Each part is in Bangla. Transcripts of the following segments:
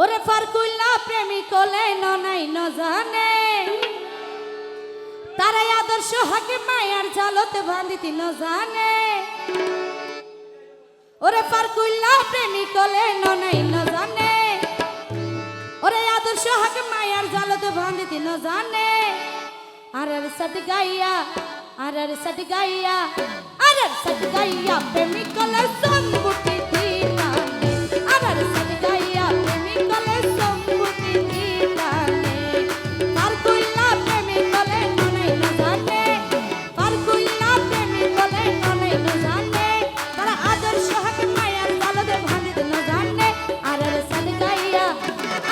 ওরে ফারকুল্লা প্রেমী কলে নাই ন জানে। তারা আদর্শ হাকে মায়ার জালতে বাঁধিতি ন জানে। ওরে ফারকুল্লা প্রেমী কলে নাই ন জানে। ওরে আদর্শ হাকে মায়ার জালতে বাঁধিতি ন জানে। আর আর সাত গাইয়া আর আর সাত গাইয়া আর আর সাত গাইয়া প্রেমী কলে সঙ্গুটি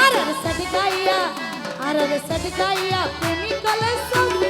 अरर सदकाया अरर सदकाया प्रेमी कल संग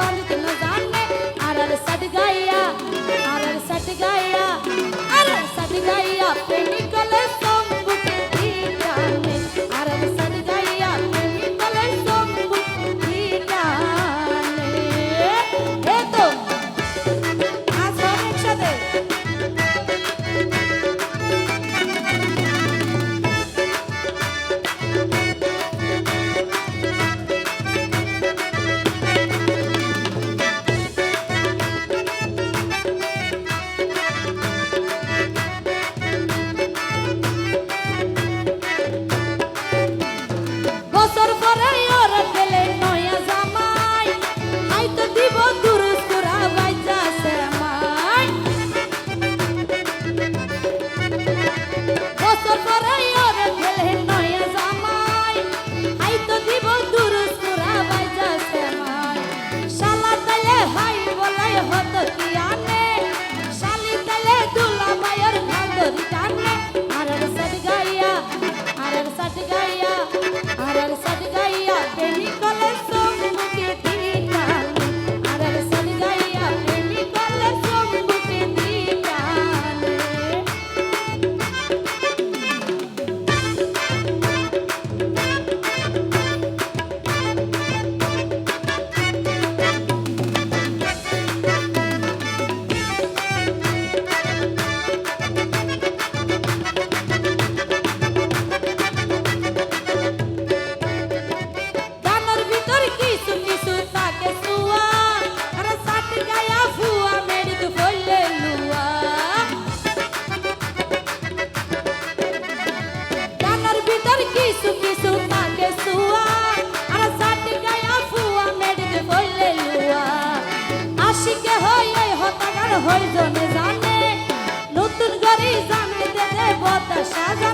Giovanni করে হয়ে জনে জানে। নতুন গরি জানে দে বতা সাজা